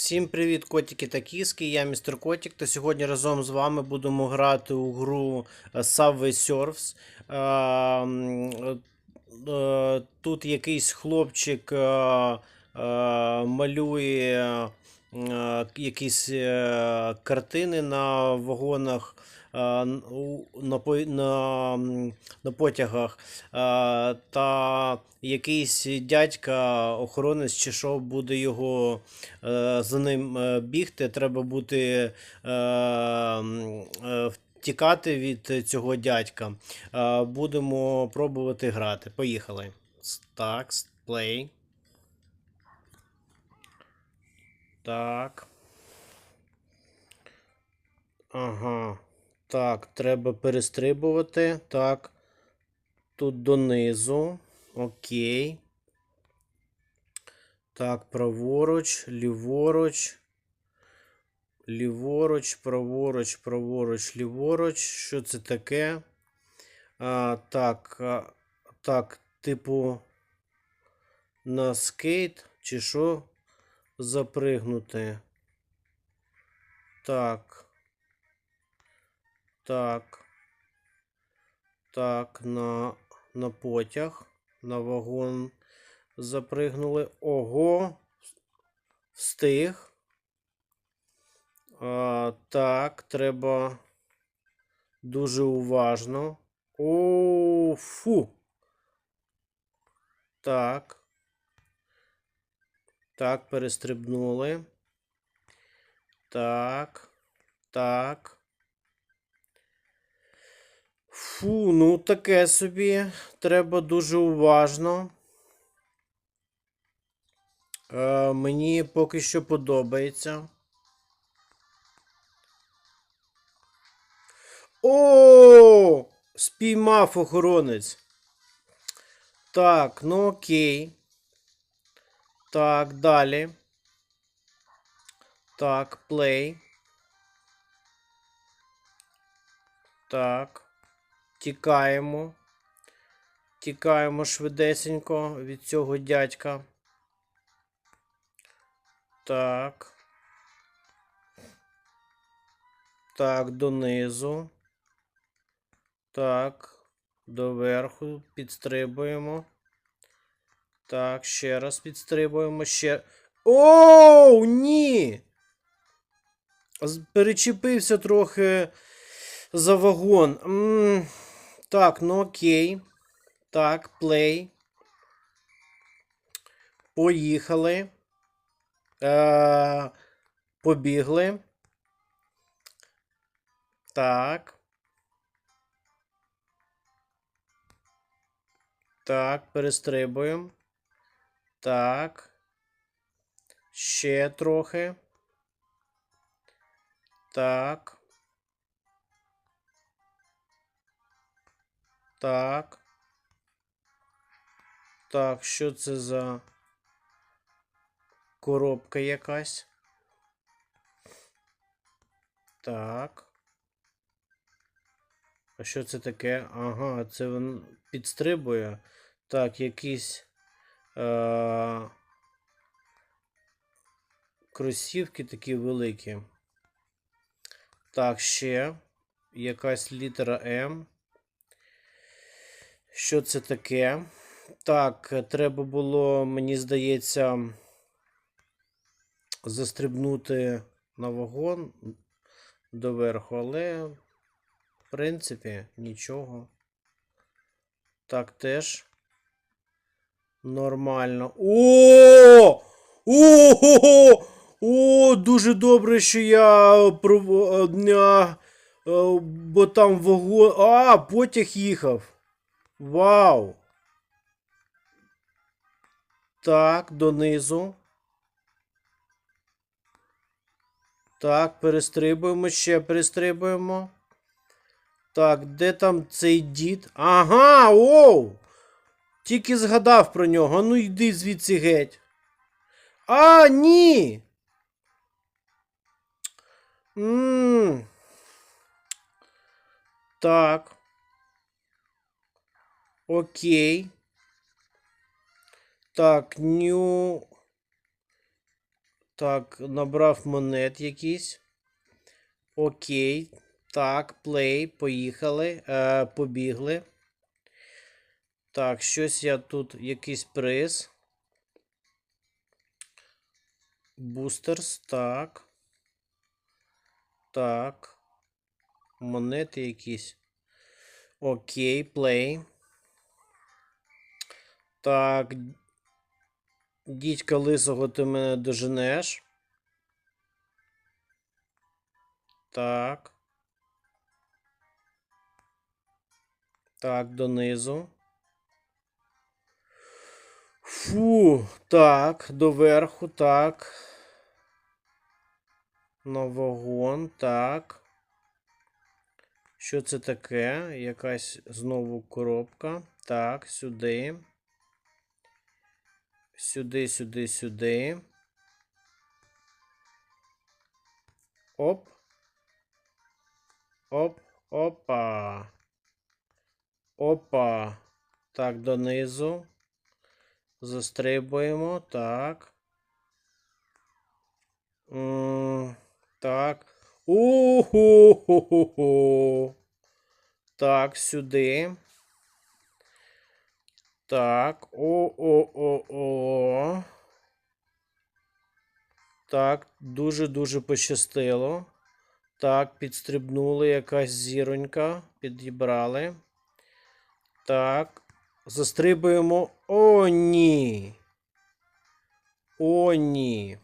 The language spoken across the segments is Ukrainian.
Всім привіт, котики та кіски. Я містер Котик, та сьогодні разом з вами будемо грати у гру е, Subway Surfs. Е, е, Тут якийсь хлопчик малює якісь картини на вагонах. Е, На, на, на потягах, е, та якийсь дядька, охоронець чи що буде його е, за ним бігти, треба бути втікати від цього дядька. Будемо пробувати грати. Поїхали. Так, play. Так. Ага. Так, треба перестрибувати. Так. Тут донизу. Окей. Так, праворуч, ліворуч. Ліворуч, праворуч, праворуч, ліворуч. Що це таке? А, так, а, так, типу, на скейт чи що запригнути? Так. Так. Так, на, на потяг, на вагон запригнули. Ого. Встиг. А, так, треба дуже уважно. О, фу. Так. Так, перестрибнули. Так. Так. Фу, ну таке собі. Треба дуже уважно. Е, мені поки що подобається. О! Спіймав охоронець. Так, ну окей. Так, далі. Так, плей. Так. Тікаємо. Тікаємо швидесенько від цього дядька. Так. Так, донизу. Так. Доверху підстрибуємо. Так, ще раз підстрибуємо. Ще. Оу, ні! Перечепився трохи за вагон. М, Так, ну окей. Так, плей. Поїхали. Е, побігли. Так. Так, перестрибуємо. Так. Ще трохи. Так. Так. Так, що це за коробка якась? Так. А що це таке? Ага, це він підстрибує. Так, якісь е- кросівки такі великі. Так, ще якась літера М. Що це таке? Так, треба було, мені здається, застрибнути на вагон доверху, але, в принципі, нічого. Так, теж нормально. О! О! О, дуже добре, що я пров- е, бо там вагон. А, потяг їхав. Вау. Так, донизу. Так, перестрибуємо, ще перестрибуємо. Так, де там цей дід? Ага, оу! Тільки згадав про нього. Ну йди звідси геть. А, ні. М. Так. Окей. Так, ню. Так, набрав монет якісь. Окей. Так, плей, поїхали. Е, побігли. Так, щось я тут, якийсь приз. Бустерс, так. Так. Монети якісь. Окей, плей. Так. Дідька лисого ти мене доженеш. Так. Так, донизу. Фу, так, доверху, так. На вагон, так. Що це таке? Якась знову коробка. Так, сюди. Сюди, сюди, сюди. Оп. Оп, опа. Опа. Так, донизу. Застрибуємо. Так. М, Так. У-ху-ху-ху-ху. Так, сюди. Так. О-о-о-о. Так, дуже-дуже пощастило. Так, підстрибнули якась зіронька. Підібрали. Так. Застрибуємо. О, ні. О, ні.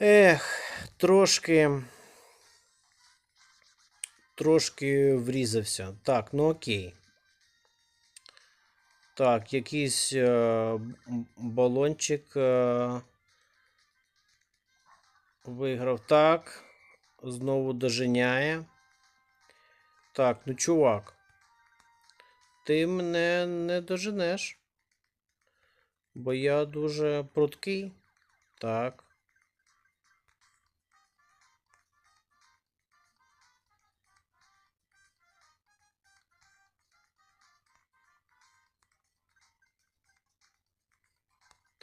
Ех, трошки. Трошки врізався. Так, ну окей. Так, якийсь е, балончик е, виграв. Так. Знову доженяє. Так, ну чувак. Ти мене не доженеш. Бо я дуже пруткий. Так.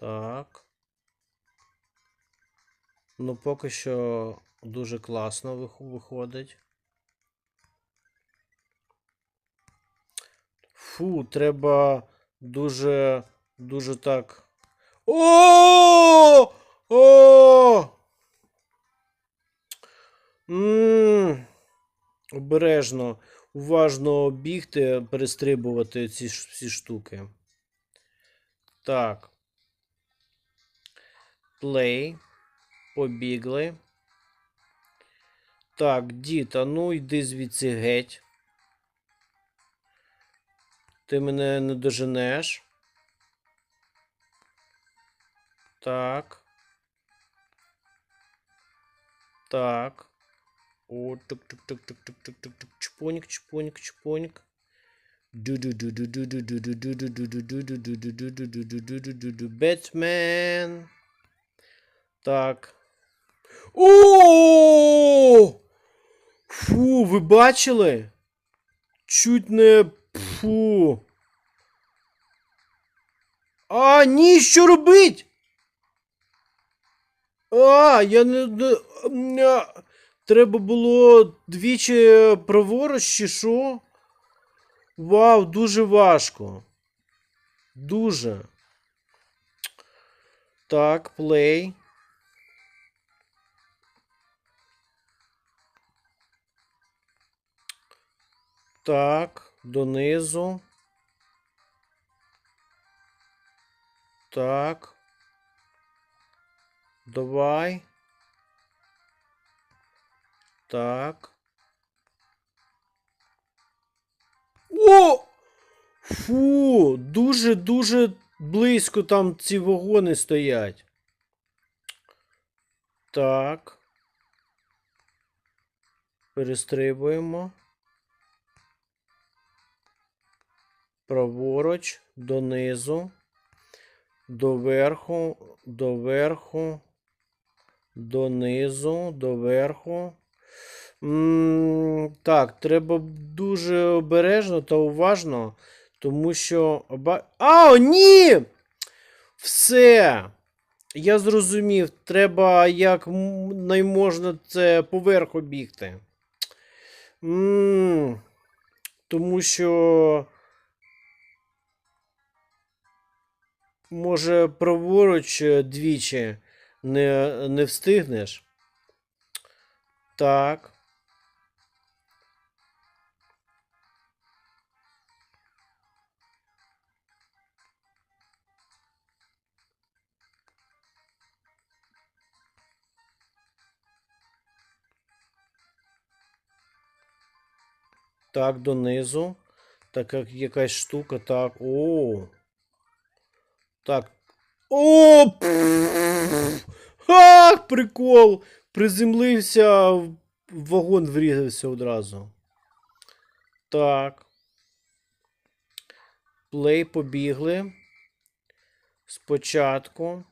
Так. Ну, поки що дуже класно виходить. Фу, треба дуже, дуже так. О! О! Обережно, уважно бігти, перестрибувати ці всі штуки. Так. Плей. Побігли. Так, дід, а ну йди звідси геть. Ти мене не доженеш. Так. Так. О, тук тук тук тук тук Так. О! Фу, ви бачили? Чуть не. Фу. А, ні, що робить? А, я не. Треба було двічі праворуч, чи що? Вау, дуже важко. Дуже. Так, плей. Так, донизу. Так. Давай. Так. О! Фу, дуже-дуже близько там ці вагони стоять. Так. Перестрибуємо. Праворуч, донизу, доверху, доверху, донизу, доверху. Так, треба дуже обережно та уважно, тому що. А, ні! Все! Я зрозумів, треба як найможна це поверху бігти. тому що. Може, праворуч е, двічі не, не встигнеш. Так. Так, донизу. Так, як якась штука, так. О. Так. О! Ах, прикол! Приземлився, вагон врізався одразу. Так. Плей побігли. Спочатку.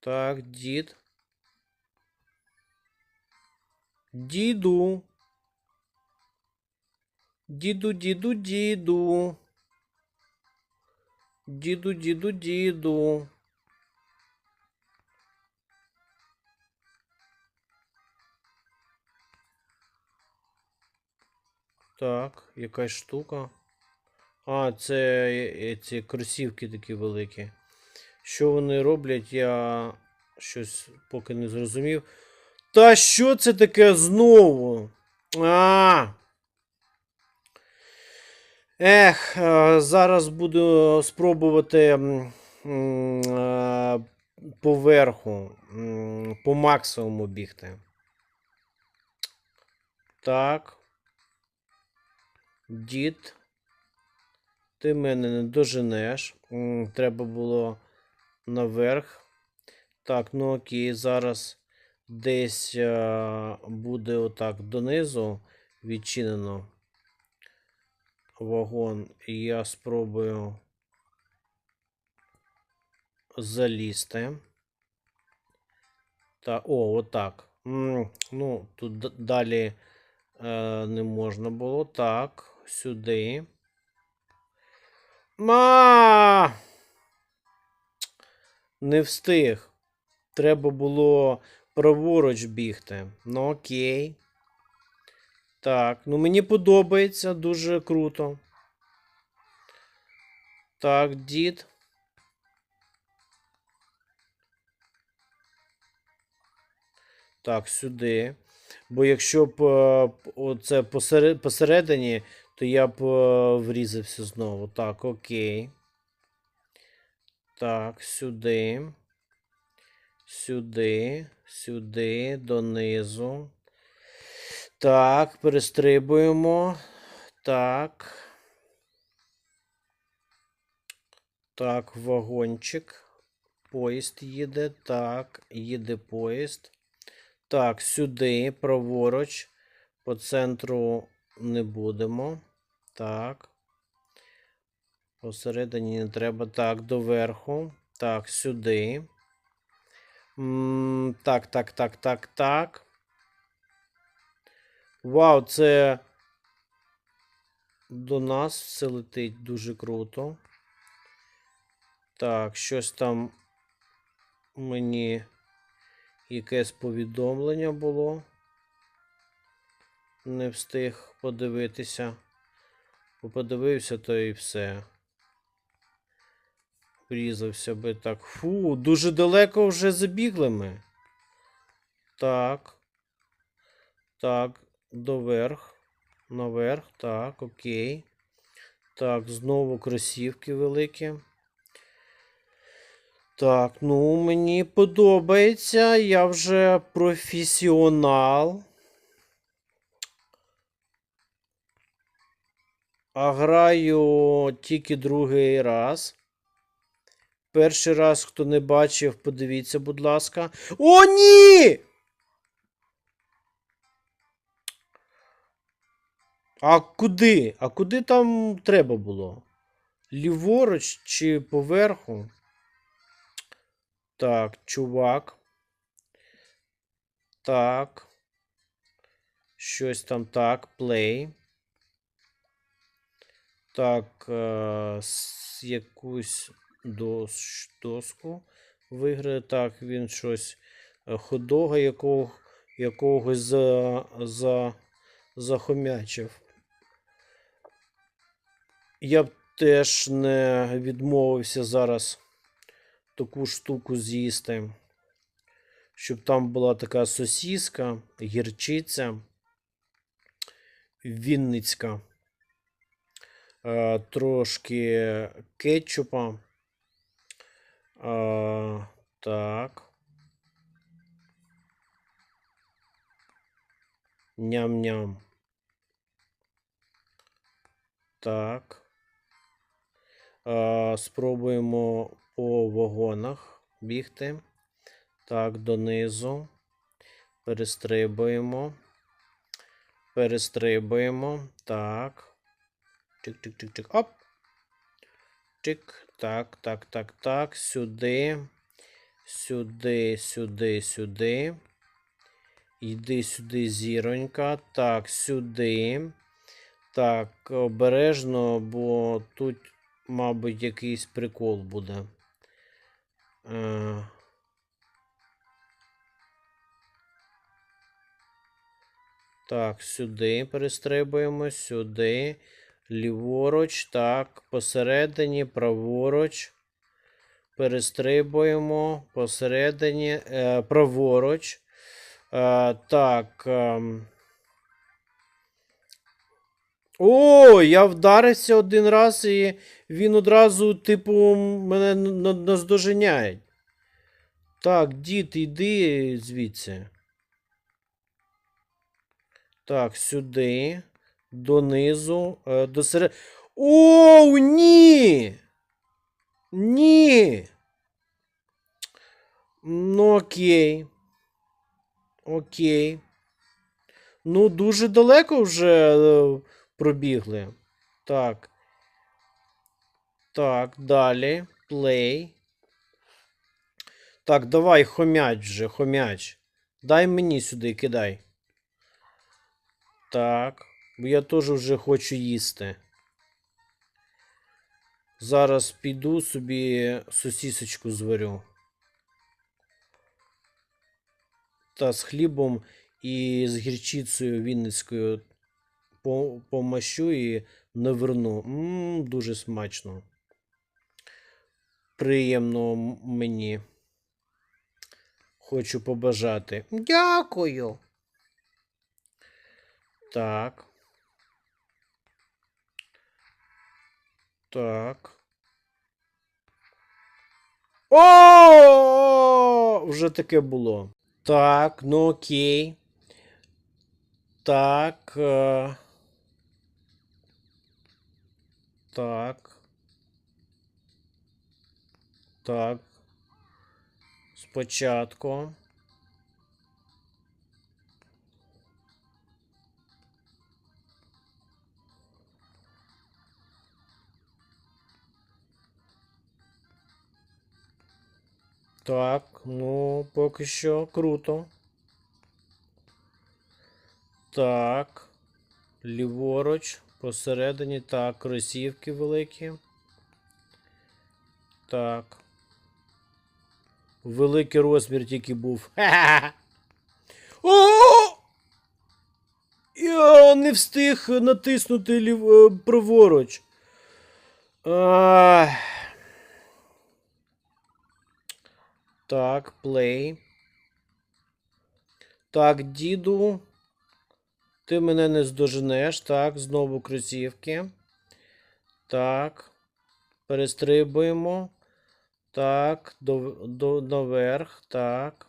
Так, дід. Діду. Діду, діду, діду. Діду, діду, діду. Так, якась штука. А, це е, ці кросівки такі великі. Що вони роблять, я щось поки не зрозумів. Та що це таке знову? А. Ех, е, зараз буду спробувати е, поверху, по максимуму бігти. Так. Дід. Ти мене не доженеш. Треба було наверх. Так, ну окей, зараз десь е, буде отак донизу відчинено вагон. І я спробую залізти. Та, о, отак. Ну, тут далі е, не можна було. Так, сюди. Ма! Не встиг. Треба було праворуч бігти. Ну окей. Так, ну мені подобається дуже круто. Так, дід. Так, сюди. Бо якщо б е, оце посередині, то я б е, врізався знову. Так, окей. Так, сюди. Сюди, сюди, донизу. Так, перестрибуємо. Так. Так, вагончик. Поїзд їде. Так, їде поїзд. Так, сюди, праворуч. По центру не будемо. Так. Посередині не треба. Так, доверху. Так, сюди. М, Так, так, так, так, так. Вау, це до нас все летить дуже круто. Так, щось там мені якесь повідомлення було. Не встиг подивитися. Бо Подивився, то і все. Врізався би так. Фу, дуже далеко вже забігли ми. Так. Так, доверх. Наверх. Так, окей. Так, знову кросівки великі. Так, ну мені подобається. Я вже професіонал. А граю тільки другий раз. Перший раз, хто не бачив, подивіться, будь ласка. О, ні! А куди? А куди там треба було? Ліворуч чи поверху? Так, чувак. Так. Щось там так. Play. Так, е, якусь дос, доску виграє. Так, він щось е, ходога якого, якогось за, за, захомячив. Я б теж не відмовився зараз таку штуку з'їсти. Щоб там була така сосіска, гірчиця, вінницька, е, трошки кетчупа. Е, так. Ням-ням. Так. Е, спробуємо по вагонах бігти. Так, донизу. Перестрибуємо. Перестрибуємо. Так. Чик-чик-чик-чик. Оп. Чик. Так, так, так, так. Сюди. Сюди, сюди, сюди. Йди сюди, зіронька. Так, сюди. Так, обережно, бо тут, мабуть, якийсь прикол буде. Е, Так, сюди перестрибуємо, сюди. Ліворуч, так, посередині, праворуч. Перестрибуємо посередині, е, праворуч. Е, так. ем. О, я вдарився один раз, і він одразу, типу, мене наздоженяє. Так, дід, йди звідси. Так, сюди. Донизу. Е, до серед... Оу, ні! Ні! Ну, окей. Окей. Ну, дуже далеко вже е, пробігли. Так. Так, далі. Play. Так, давай, хомяч вже, хомяч. Дай мені сюди, кидай. Так. Бо я теж вже хочу їсти. Зараз піду собі сосісочку зварю. Та з хлібом і з гірчицею вінницькою помащу і наверну. Мм, дуже смачно. Приємно мені. Хочу побажати. Дякую. Так. Так. О! Вже таке було. Так, ну окей. Так. Е... Так. Так. Спочатку. Так, ну, поки що круто. Так. Ліворуч, посередині, так, кросівки великі. Так. Великий розмір тільки був. О! Я не встиг натиснути лів... е, праворуч. Так, плей. Так, діду. Ти мене не здоженеш. Так, знову кросівки. Так. Перестрибуємо. Так, до, до, наверх. Так.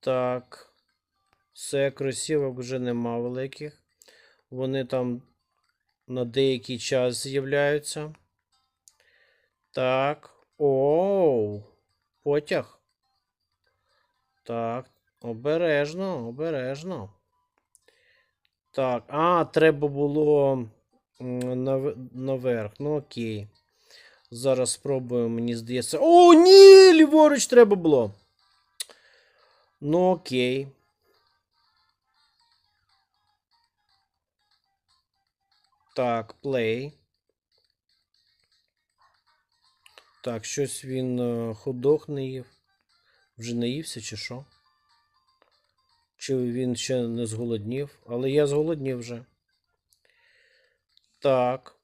Так. Все, кросівок вже нема великих. Вони там на деякий час з'являються. Так. Оу. Потяг. Так. Обережно, обережно. Так. А, треба було наверх. Ну окей. Зараз спробуємо, мені здається. О, ні! Ліворуч треба було. Ну окей. Так, плей. Так, щось він е, ходох не їв. Вже наївся чи що? Чи він ще не зголоднів? Але я зголоднів вже. Так.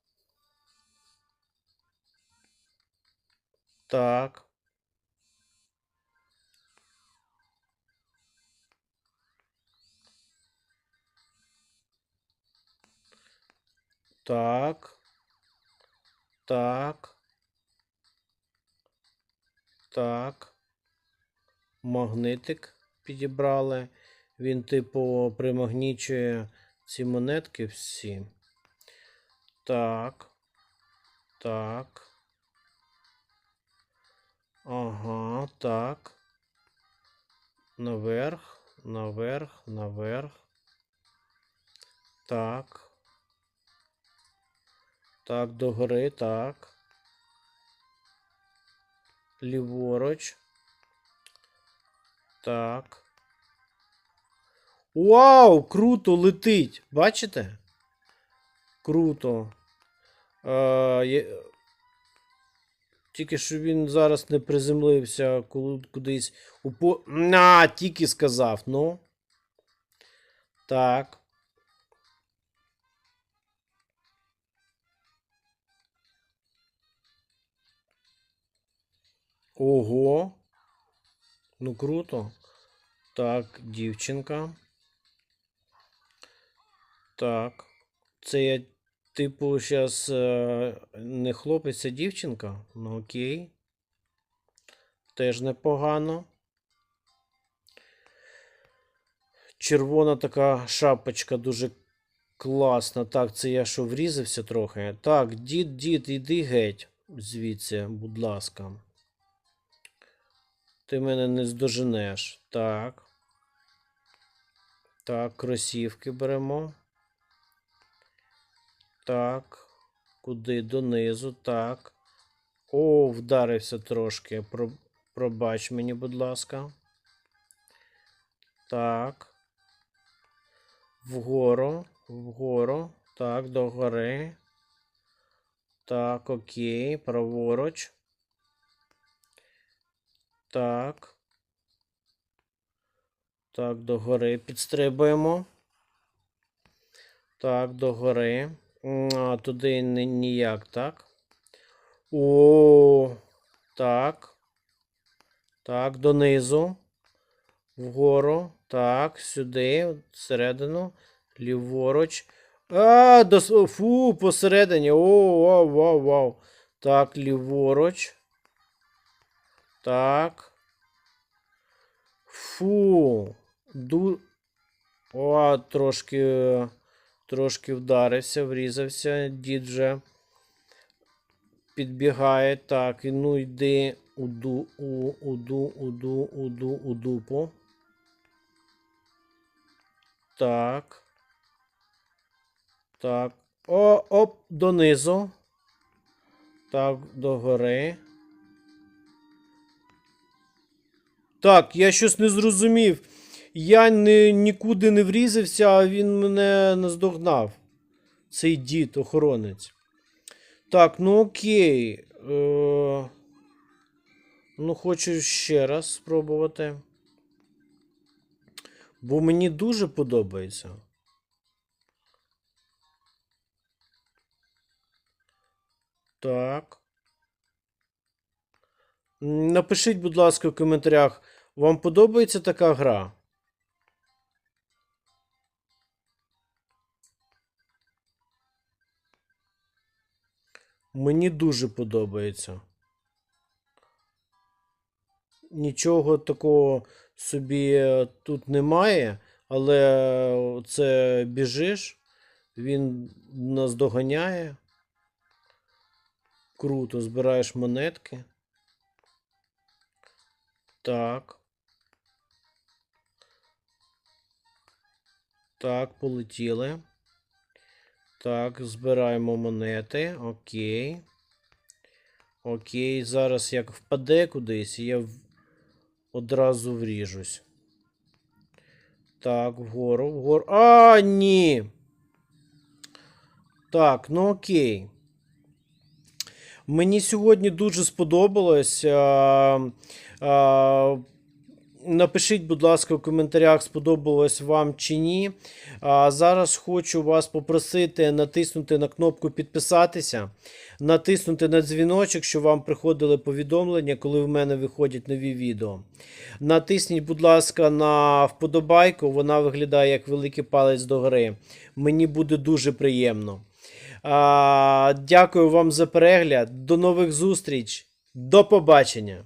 Так. Так. Так. Так. Магнитик підібрали. Він, типу, примагнічує ці монетки всі. Так. Так. Ага, так. Наверх, наверх, наверх. Так. Так, догори, так. Ліворуч. Так. Вау! Круто летить! Бачите? Круто. Е, є- Тільки що він зараз не приземлився кудись у по. На, тільки сказав, ну. Так. Ого. Ну круто. Так, дівчинка. Так. Це я, типу, зараз не хлопець, а дівчинка. Ну окей. Теж непогано. Червона така шапочка дуже класна. Так, це я що врізався трохи. Так, дід, дід, іди геть звідси, будь ласка. Ти мене не здоженеш. Так. Так, кросівки беремо. Так. Куди? Донизу. Так. О, вдарився трошки. Про... Пробач мені, будь ласка. Так. Вгору. Вгору. Так, догори. Так, окей. Праворуч. Так. Так, догори підстрибуємо. Так, догори. Туди ні- ніяк, так? О, так. Так, донизу. Вгору. Так, сюди, всередину. Ліворуч. А, до, фу, посередині. О, вау, вау, вау. Так, ліворуч. Так. Фу. Ду... О, трошки, трошки вдарився, врізався. Дід вже підбігає. Так, і ну йди у ду, у, уду, уду, уду, у дупу. Так. Так. О, оп, донизу. Так, догори. Так, я щось не зрозумів. Я не, нікуди не врізався, а він мене наздогнав. Цей дід, охоронець. Так, ну окей. Е, ну, хочу ще раз спробувати. Бо мені дуже подобається. Так. Напишіть, будь ласка, в коментарях, вам подобається така гра? Мені дуже подобається. Нічого такого собі е, тут немає, але це біжиш, він нас доганяє. Круто, збираєш монетки. Так. Так, полетіли. Так, збираємо монети. Окей. Окей, зараз як впаде кудись, я одразу вріжусь. Так, вгору, вгору. А, ні. Так, ну окей. Мені сьогодні дуже сподобалось. А, а, Напишіть, будь ласка, в коментарях, сподобалось вам чи ні. А зараз хочу вас попросити натиснути на кнопку підписатися, натиснути на дзвіночок, щоб вам приходили повідомлення, коли в мене виходять нові відео. Натисніть, будь ласка, на вподобайку, вона виглядає як великий палець догори. Мені буде дуже приємно. А, дякую вам за перегляд. До нових зустріч. До побачення!